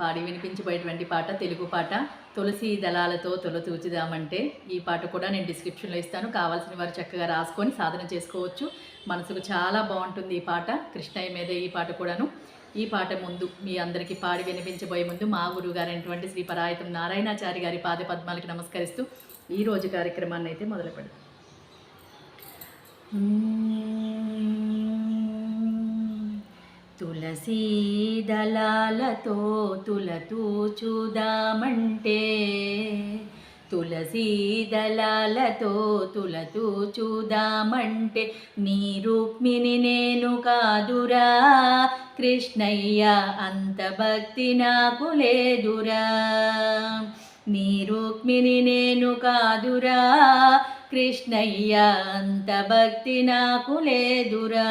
పాడి వినిపించబోయేటువంటి పాట తెలుగు పాట తులసి దళాలతో తొలతూచుదామంటే ఈ పాట కూడా నేను డిస్క్రిప్షన్లో ఇస్తాను. కావాల్సిన వారు చక్కగా రాసుకొని సాధన చేసుకోవచ్చు. మనసుకు చాలా బాగుంటుంది ఈ పాట కృష్ణయ్య మీద ఈ పాట కూడాను. ఈ పాట ముందు మీ అందరికీ పాడి వినిపించబోయే ముందు మా గురువు గారైనటువంటి శ్రీ పరాయతం నారాయణాచారి గారి పాద పద్మాలకి నమస్కరిస్తూ ఈ రోజు కార్యక్రమాన్ని అయితే మొదలు పెడదాం తులసీ దళాలతో తులతూచుదామంటే తులసీ దళాలతో తులతూచుదామంటే నీ రుక్మిణి నేను కాదురా కృష్ణయ్య అంత భక్తి నాకు లేదురా. నీ రుక్మిణి నేను కాదురా కృష్ణయ్య అంత భక్తి నాకు లేదురా.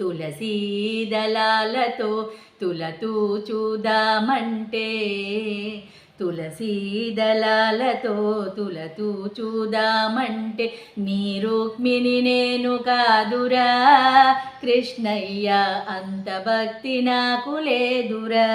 తులసీదలాలతో దళాలతో తులతూ చూదామంటే చూదామంటే నీ రుక్మిణి నేను కాదురా కృష్ణయ్య అంత భక్తి నాకు లేదురా.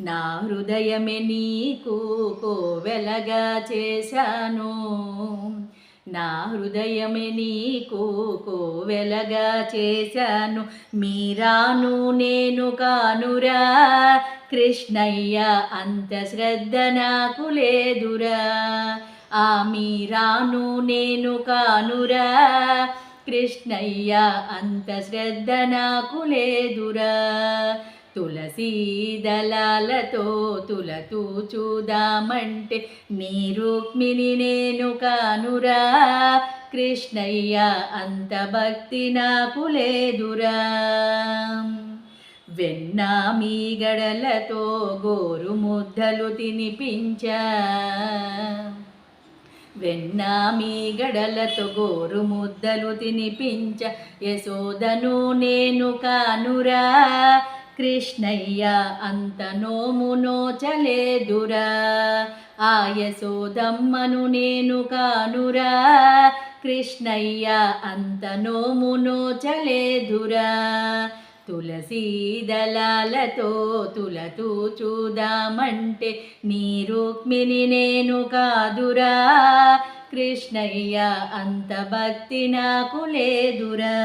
నా హృదయమే నీకు కోవెలగా చేశాను. నా హృదయమే నీకు కోవెలగా చేశాను. మీరాను నేను కానురా. కృష్ణయ్య అంత శ్రద్ధ నాకు లేదురా. ఆ మీరాను నేను కానురా. కృష్ణయ్య అంత శ్రద్ధ నాకు లేదురా. తులసీ దళాలతో తులతూ చూదామంటే నీ రుక్మిణి నేను కానురా. కృష్ణయ్య అంత భక్తి నాకు లేదురా. వెన్న మీ గడలతో గోరు ముద్దలు తినిపించా. వెన్న మీ గడలతో గోరు ముద్దలు తినిపించ. యశోదను నేను కానురా. కృష్ణయ్య అంత నోము నోచలేదురా ఆ నేను కానురా. కృష్ణయ్య అంత నోము నోచలేదురా తులసీ తులతూ చూదామంటే నీ రుక్మిణి నేను కాదురా. కృష్ణయ్య అంత భక్తి నాకు లేదురా.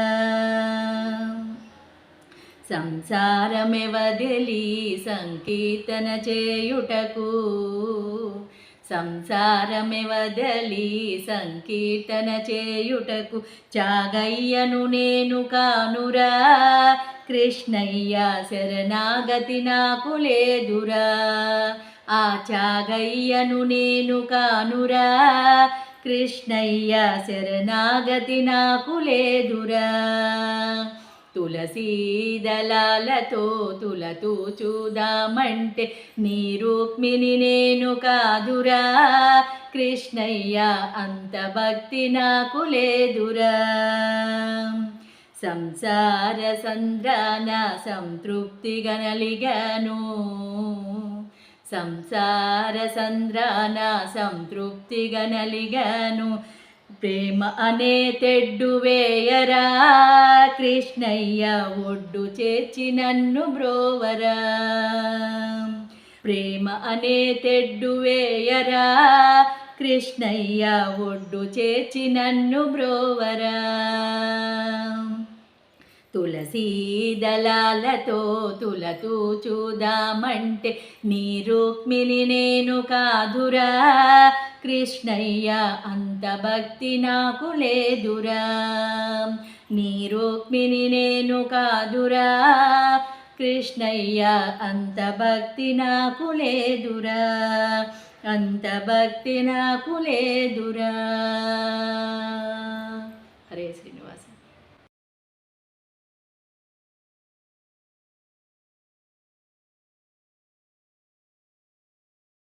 సంసారమెవదిలి సంకీర్తన చేయుటకు? సంసారమెవదలి సంకీర్తన చేయుటకు? చాగయ్యను నేను కానురా. కృష్ణయ్య శరణాగతి నాకు లేదురా. ఆ చాగయ్యను నేను కానురా. కృష్ణయ్య శరణాగతి నాకు లేదురా. తులసీ దళాలతో తులతూ చూదామంటే నీ రూక్మిని నేను కాదురా. కృష్ణయ్య అంత భక్తి నాకు లేదురా. సంసార సంద్రాన సంతృప్తి గనలిగాను. సంసార సంద్రాన సంతృప్తి గనలిగాను. ప్రేమ అనే తెడ్డు వేయరా కృష్ణయ్య ఒడ్డు చేర్చి నన్ను బ్రోవరా ప్రేమ అనే తెడ్డు వేయరా కృష్ణయ్య ఒడ్డు చేర్చి నన్ను బ్రోవరా తులసీ దళాలతో తులతూ చూదామంటే నీ రుక్మిణి నేను కాదురా. కృష్ణయ్య అంత భక్తి నాకు లేదురా. నీ రుక్మిణి నేను కాదురా. కృష్ణయ్య అంత భక్తి నాకు లేదురా. అంత భక్తి నాకు లేదురా. హరే శ్రీనివాస.